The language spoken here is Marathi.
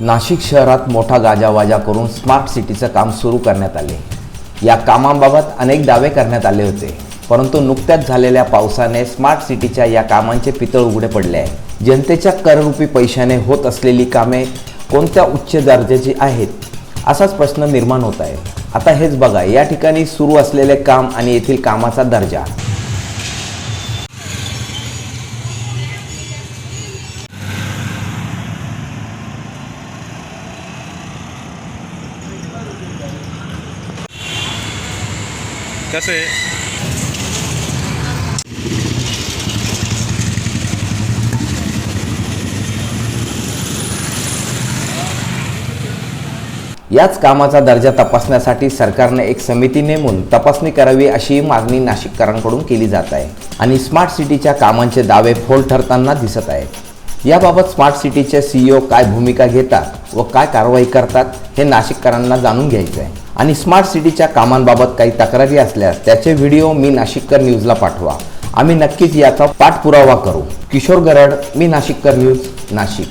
नाशिक शहरात मोठा गाजावाजा करून स्मार्ट सिटीचं काम सुरू करण्यात आले. या कामांबाबत अनेक दावे करण्यात आले होते परंतु नुकत्याच झालेल्या पावसाने स्मार्ट सिटीच्या या कामांचे पितळ उघडे पडले आहे. जनतेच्या कररूपी पैशाने होत असलेली कामे कोणत्या उच्च दर्जाची आहेत असाच प्रश्न निर्माण होत आहे. आता हेच बघा या ठिकाणी सुरू असलेले काम आणि येथील कामाचा दर्जा. कसं? आहे याच कामाचा दर्जा तपासण्यासाठी सरकारने एक समिती नेमून तपासणी करावी अशी मागणी नाशिककरांकडून केली जात आहे. आणि स्मार्ट सिटीच्या कामांचे दावे फोल ठरताना दिसत आहेत. याबाबत स्मार्ट सिटीचे सीईओ काय भूमिका घेतात? व काय कारवाई करतात हे नाशिककरांना जाणून घ्यायचं आहे आणि स्मार्ट सिटीच्या कामांबाबत काही तक्रारी असल्यास त्याचे व्हिडिओ मी नाशिककर न्यूजला पाठवा. आम्ही नक्कीच याचा पाठपुरावा करू. किशोर गरड मी नाशिककर न्यूज नाशिक.